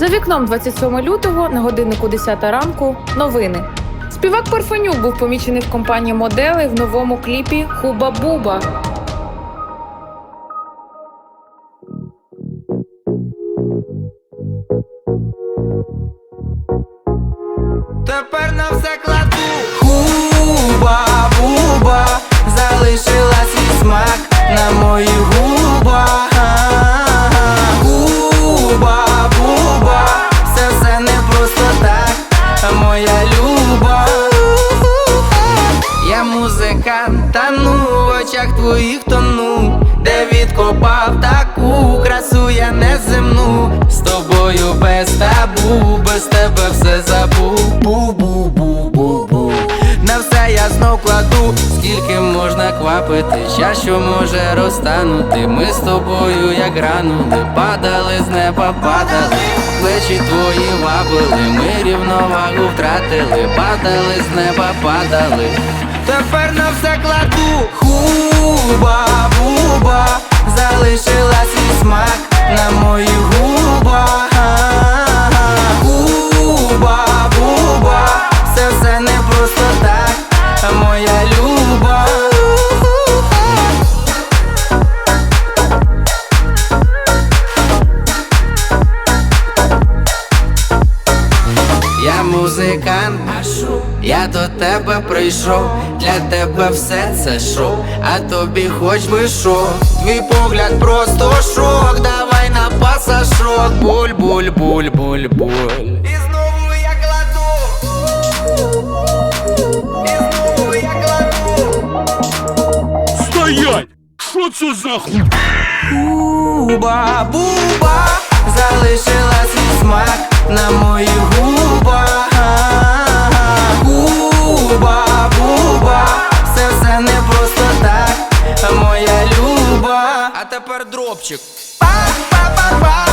За вікном 27 лютого на годиннику 10 ранку. Новини. Співак Парфенюк був помічений в компанії модели в новому кліпі Хуба Буба. Тепер на все кладу Хуба, буба, залишила свій смак очах твоїх тону, де відкопав таку красу я неземну З тобою без табу, без тебе все забув. Бу-бу-бу-бу-бу. На все я знов кладу, скільки можна квапити, час, що може розтанути. Ми з тобою, як гранули, падали з неба, падали, плечі твої вабили, ми рівновагу втратили, падали з неба, падали. Тепер на все кладу музикант, я до тебе прийшов, для тебе все це шоу, а тобі хоч би що, твій погляд просто шок, давай на пасашок, буль, буль, буль, буль, буль. І знову я кладу, і знову я кладу. Стоять! Що це за хуй? Буба, буба, залишила свій смак на моїх дропчик Па-па-па-па